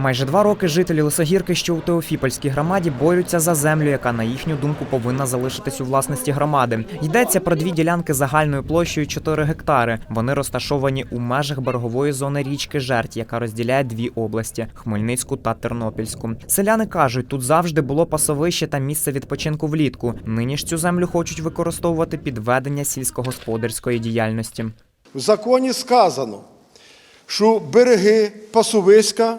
Майже два роки жителі Лисогірки, що у Теофіпольській громаді, борються за землю, яка на їхню думку повинна залишитись у власності громади. Йдеться про дві ділянки загальною площею 4 гектари. Вони розташовані у межах берегової зони річки Жерть, яка розділяє дві області Хмельницьку та Тернопільську. Селяни кажуть, тут завжди було пасовище та місце відпочинку влітку. Нині ж цю землю хочуть використовувати під ведення сільськогосподарської діяльності. В законі сказано, що береги пасовиська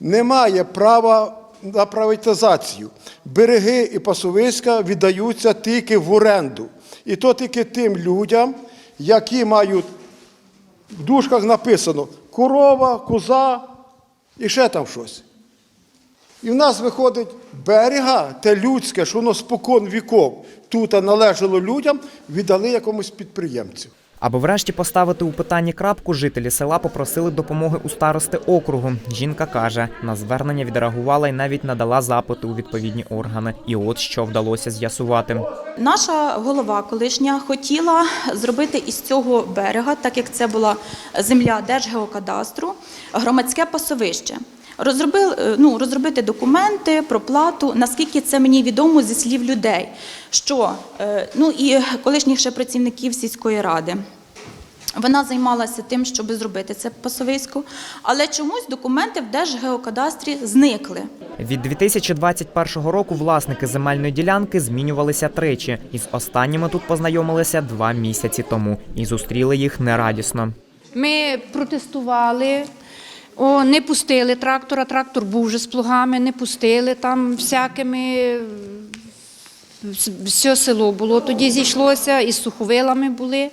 не має права на приватизацію. Береги і пасовиська віддаються тільки в оренду. І то тільки тим людям, які мають в дужках написано корова, коза і ще там щось. І в нас виходить берега, те людське, що воно спокон віков тут належало людям, віддали якомусь підприємцю. Аби врешті поставити у питанні крапку, жителі села попросили допомоги у старости округу. Жінка каже, на звернення відреагувала і навіть надала запити у відповідні органи. І от що вдалося з'ясувати. Наша голова колишня хотіла зробити із цього берега, так як це була земля Держгеокадастру, громадське пасовище. Розробили, е, ну, розробити документи про плату, наскільки це мені відомо зі слів людей, що е, ну і колишніх ще працівників сільської ради. Вона займалася тим, щоб зробити це пасовисько, але чомусь документи в Держгеокадастрі зникли. Від 2021 року власники земельної ділянки змінювалися тричі. Із останніми тут познайомилися два місяці тому і зустріли їх нерадісно. Ми протестували, о, не пустили трактора, трактор був вже з плугами, не пустили там всякими. Все село було тоді зійшлося, і з суховилами були.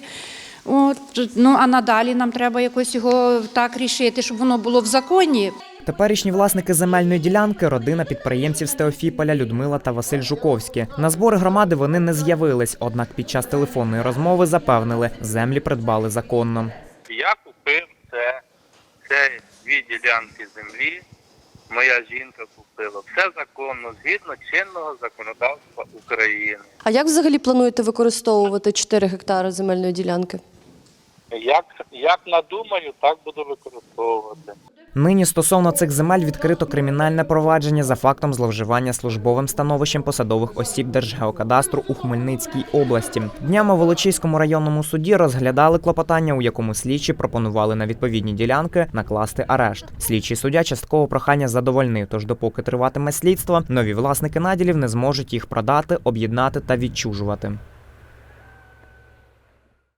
От, ну, а надалі нам треба якось його так рішити, щоб воно було в законі. Теперішні власники земельної ділянки родина підприємців з Теофіполя Людмила та Василь Жуковські. На збори громади вони не з'явились, однак під час телефонної розмови запевнили, землі придбали законно. Я купив це, це дві ділянки землі. Моя жінка купила. Все законно, згідно чинного законодавства України. А як взагалі плануєте використовувати 4 гектари земельної ділянки? Як, як надумаю, так буду використовувати. Нині стосовно цих земель відкрито кримінальне провадження за фактом зловживання службовим становищем посадових осіб Держгеокадастру у Хмельницькій області. Днями в Волочиському районному суді розглядали клопотання, у якому слідчі пропонували на відповідні ділянки накласти арешт. Слідчий суддя частково прохання задовольнив, тож допоки триватиме слідство, нові власники наділів не зможуть їх продати, об'єднати та відчужувати.